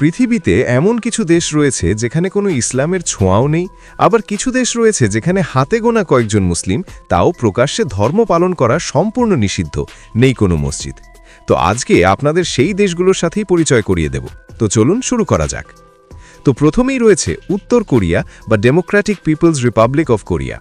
পৃথিবীতে এমন কিছু দেশ রয়েছে যেখানে কোনো ইসলামের ছোঁয়াও নেই, আবার কিছু দেশ রয়েছে যেখানে হাতে গোনা কয়েকজন মুসলিম, তাও প্রকাশ্যে ধর্ম পালন করা সম্পূর্ণ নিষিদ্ধ, নেই কোনো মসজিদ। তো আজকে আপনাদের সেই দেশগুলোর সাথেই পরিচয় করিয়ে দেব। তো চলুন শুরু করা যাক। তো প্রথমেই রয়েছে উত্তর কোরিয়া বা Democratic People's Republic of Korea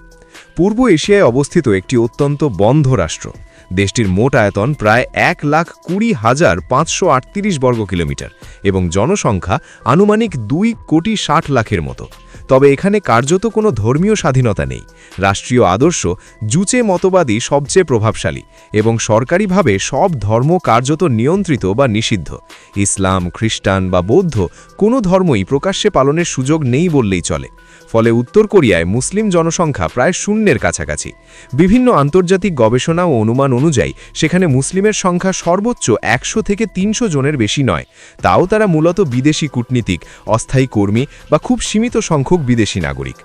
পূর্ব এশিয়ায় অবস্থিত একটি অত্যন্ত বন্ধ রাষ্ট্র। দেশটির মোট আয়তন প্রায় এক লাখ কুড়ি হাজার পাঁচশো আটত্রিশ বর্গ কিলোমিটার এবং জনসংখ্যা আনুমানিক দুই কোটি ষাট লাখের মতো। তবে এখানে কার্যত কোনো ধর্মীয় স্বাধীনতা নেই। রাষ্ট্রীয় আদর্শ জুচে মতবাদী সবচেয়ে প্রভাবশালী এবং সরকারিভাবে সব ধর্ম কার্যত নিয়ন্ত্রিত বা নিষিদ্ধ। ইসলাম, খ্রিস্টান বা বৌদ্ধ কোনো ধর্মই প্রকাশ্যে পালনের সুযোগ নেই বললেই চলে। ফলে উত্তর কোরিয়ায় মুসলিম জনসংখ্যা প্রায় শূন্যের কাছাকাছি। বিভিন্ন আন্তর্জাতিক গবেষণা ও অনুমান অনুযায়ী, সেখানে মুসলিমের সংখ্যা সর্বোচ্চ একশো থেকে তিনশো জনের বেশি নয়। তাও তারা মূলত বিদেশি কূটনীতিক, অস্থায়ী কর্মী বা খুব সীমিত সংখ্যক বিদেশি নাগরিক।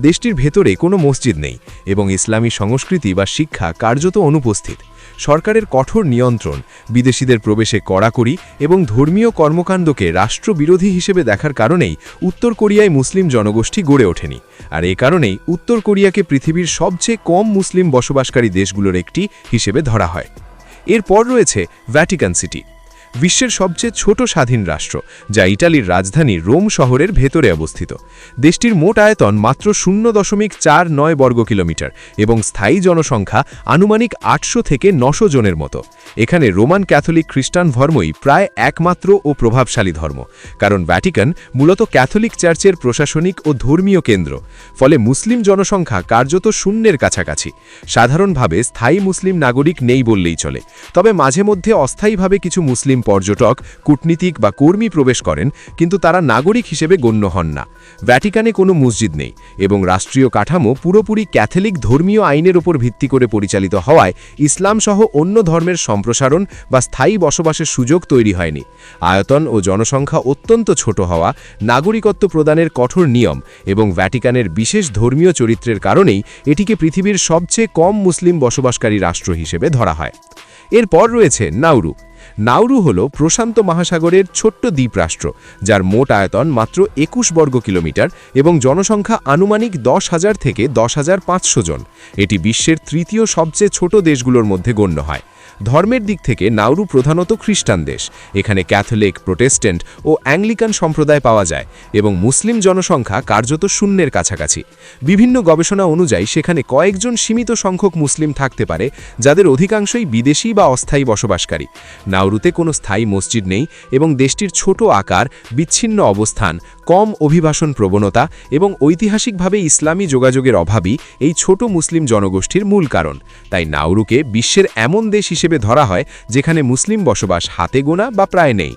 দেশটির ভেতরে কোনো মসজিদ নেই এবং ইসলামী সংস্কৃতি বা শিক্ষা কার্যত অনুপস্থিত। সরকারের কঠোর নিয়ন্ত্রণ, বিদেশিদের প্রবেশে কড়াকড়ি এবং ধর্মীয় কর্মকাণ্ডকে রাষ্ট্রবিরোধী হিসেবে দেখার কারণেই উত্তর কোরিয়ায় মুসলিম জনগোষ্ঠী গড়ে ওঠেনি। আর এ কারণেই উত্তর কোরিয়াকে পৃথিবীর সবচেয়ে কম মুসলিম বসবাসকারী দেশগুলোর একটি হিসেবে ধরা হয়। এরপর রয়েছে ভ্যাটিকান সিটি বিশ্বের সবচেয়ে ছোট স্বাধীন রাষ্ট্র, যা ইটালির রাজধানী রোম শহরের ভেতরে অবস্থিত। দেশটির মোট আয়তন মাত্র শূন্য দশমিক চার নয় বর্গ কিলোমিটার এবং স্থায়ী জনসংখ্যা আনুমানিক আটশো থেকে নশো জনের মতো। এখানে রোমান ক্যাথলিক খ্রিস্টান ধর্মই প্রায় একমাত্র ও প্রভাবশালী ধর্ম, কারণ ভ্যাটিকান মূলত ক্যাথলিক চার্চের প্রশাসনিক ও ধর্মীয় কেন্দ্র। ফলে মুসলিম জনসংখ্যা কার্যত শূন্যের কাছাকাছি। সাধারণভাবে স্থায়ী মুসলিম নাগরিক নেই বললেই চলে। তবে মাঝে মধ্যে অস্থায়ীভাবে কিছু মুসলিম পর্যটক, কূটনীতিক বা কর্মী প্রবেশ করেন, কিন্তু তারা নাগরিক হিসেবে গণ্য হন না। ভ্যাটিকানে কোনো মসজিদ নেই এবং রাষ্ট্রীয় কাঠামো পুরোপুরি ক্যাথলিক ধর্মীয় আইনের উপর ভিত্তি করে পরিচালিত হওয়ায় ইসলাম সহ অন্য ধর্মের সম্প্রসারণ বা স্থায়ী বসবাসের সুযোগ তৈরি হয়নি। আয়তন ও জনসংখ্যা অত্যন্ত ছোট হওয়া, নাগরিকত্ব প্রদানের কঠোর নিয়ম এবং ভ্যাটিকানের বিশেষ ধর্মীয় চরিত্রের কারণেই এটিকে পৃথিবীর সবচেয়ে কম মুসলিম বসবাসকারী রাষ্ট্র হিসেবে ধরা হয়। এরপর রয়েছে নাউরু নাউরু হল প্রশান্ত মহাসাগরের ছোট্ট দ্বীপরাষ্ট্র, যার মোট আয়তন মাত্র একুশ বর্গ কিলোমিটার এবং জনসংখ্যা আনুমানিক দশ হাজার থেকে দশ হাজার পাঁচশো জন। এটি বিশ্বের তৃতীয় সবচেয়ে ছোট দেশগুলোর মধ্যে গণ্য হয়। ধর্মের দিক থেকে নাউরু প্রধানত খ্রিস্টান দেশ। এখানে ক্যাথলিক, প্রোটেস্ট্যান্ট ও অ্যাংলিকান সম্প্রদায় পাওয়া যায় এবং মুসলিম জনসংখ্যা কার্যত শূন্যের কাছাকাছি। বিভিন্ন গবেষণা অনুযায়ী সেখানে কয়েকজন সীমিত সংখ্যক মুসলিম থাকতে পারে, যাদের অধিকাংশই বিদেশি বা অস্থায়ী বসবাসকারী। নাউরুতে কোনো স্থায়ী মসজিদ নেই এবং দেশটির ছোট আকার, বিচ্ছিন্ন অবস্থান কম অভিবাসন প্রবণতা এবং ঐতিহাসিকভাবে ইসলামী যোগাযোগের অভাবই এই ছোট মুসলিম জনগোষ্ঠীর মূল কারণ। তাই নাউরুকে বিশ্বের এমন দেশ হিসেবে ধরা হয় যেখানে মুসলিম বসবাস হাতে গোনা বা প্রায় নেই।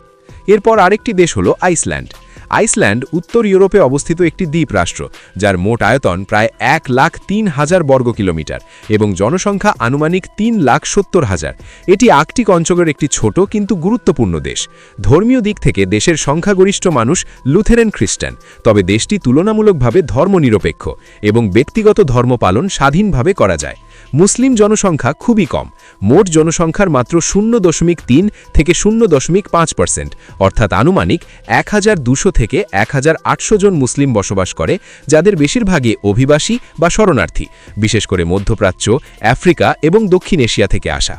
এরপর আরেকটি দেশ হল আইসল্যান্ড। আইসল্যান্ড উত্তর ইউরোপে অবস্থিত একটি দ্বীপ রাষ্ট্র, যার মোট আয়তন প্রায় এক লাখ তিন হাজার বর্গ কিলোমিটার এবং জনসংখ্যা আনুমানিক তিন লাখ সত্তর হাজার। এটি আর্কটিক অঞ্চলের একটি ছোট কিন্তু গুরুত্বপূর্ণ দেশ। ধর্মীয় দিক থেকে দেশের সংখ্যাগরিষ্ঠ মানুষ লুথেরেন খ্রিস্টান, তবে দেশটি তুলনামূলকভাবে ধর্মনিরপেক্ষ এবং ব্যক্তিগত ধর্ম পালন স্বাধীনভাবে করা যায়। মুসলিম জনসংখ্যা খুবই কম। মোট জনসংখ্যার মাত্র শূন্য দশমিক তিন থেকে শূন্য দশমিক পাঁচ পার্সেন্ট অর্থাৎ আনুমানিক এক হাজার দুশো থেকে এক হাজার আটশো জন মুসলিম বসবাস করে, যাদের বেশিরভাগই অভিবাসী বা শরণার্থী, বিশেষ করে মধ্যপ্রাচ্য, আফ্রিকা এবং দক্ষিণ এশিয়া থেকে আসা।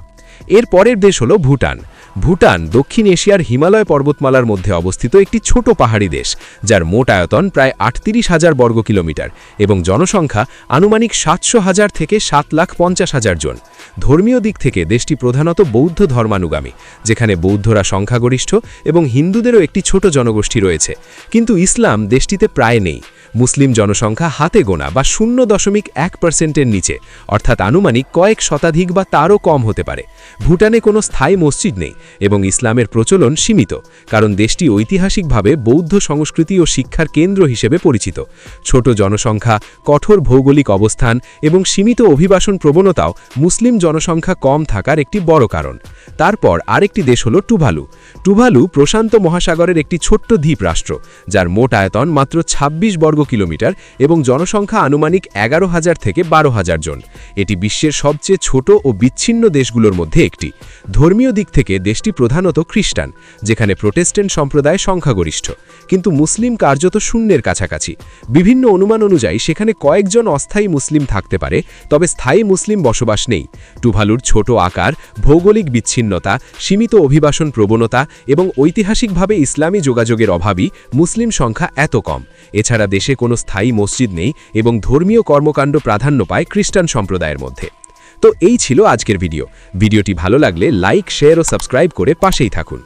এর পরের দেশ হল ভুটান। ভুটান, দক্ষিণ এশিয়ার হিমালয় পর্বতমালার মধ্যে অবস্থিত একটি ছোট পাহাড়ি দেশ, যার মোট আয়তন প্রায় আটত্রিশ হাজার বর্গ কিলোমিটার এবং জনসংখ্যা আনুমানিক সাতশো হাজার থেকে সাত লাখ পঞ্চাশ হাজার জন। ধর্মীয় দিক থেকে দেশটি প্রধানত বৌদ্ধ ধর্মানুগামী, যেখানে বৌদ্ধরা সংখ্যাগরিষ্ঠ এবং হিন্দুদেরও একটি ছোট জনগোষ্ঠী রয়েছে। কিন্তু ইসলাম দেশটিতে প্রায় নেই। মুসলিম জনসংখ্যা হাতে গোনা বা শূন্য দশমিক এক পার্সেন্টের নিচে, অর্থাৎ আনুমানিক কয়েক শতাধিক বা তারও কম হতে পারে। ভুটানে কোনো স্থায়ী মসজিদ নেই এবং ইসলামের প্রচলন সীমিত, কারণ দেশটি ঐতিহাসিকভাবে বৌদ্ধ সংস্কৃতি ও শিক্ষার কেন্দ্র হিসেবে পরিচিত। ছোট জনসংখ্যা, কঠোর ভৌগোলিক অবস্থান এবং সীমিত অভিবাসন প্রবণতাও মুসলিম জনসংখ্যা কম থাকার একটি বড় কারণ। তারপর আরেকটি দেশ হল টুভালু। টুভালু প্রশান্ত মহাসাগরের একটি ছোট্ট দ্বীপ রাষ্ট্র যার মোট আয়তন মাত্র ২৬ বর্গ কিলোমিটার এবং জনসংখ্যা আনুমানিক এগারো হাজার থেকে বারো হাজার জন। এটি বিশ্বের সবচেয়ে ছোট ও বিচ্ছিন্ন দেশগুলোর মধ্যে একটি। ধর্মীয় দিক থেকে দেশটি প্রধানত খ্রিস্টান, যেখানে প্রোটেস্ট্যান্ট সম্প্রদায় সংখ্যাগরিষ্ঠ। কিন্তু মুসলিম কার্যত শূন্যের কাছাকাছি। বিভিন্ন অনুমান অনুযায়ী সেখানে কয়েকজন অস্থায়ী মুসলিম থাকতে পারে, তবে স্থায়ী মুসলিম বসবাস নেই। টুভালুর ছোট আকার, ভৌগোলিক বিচ্ছিন্নতা, সীমিত অভিবাসন প্রবণতা এবং ঐতিহাসিকভাবে ইসলামী যোগাযোগের অভাবই মুসলিম সংখ্যা এত কম। এছাড়া দেশে কোনো স্থায়ী মসজিদ নেই এবং ধর্মীয় কর্মকাণ্ড প্রাধান্য পায় খ্রিস্টান সম্প্রদায়ের মধ্যে। তো এই ছিল আজকের ভিডিও। ভিডিওটি ভালো লাগলে লাইক, শেয়ার ও সাবস্ক্রাইব করে পাশেই থাকুন।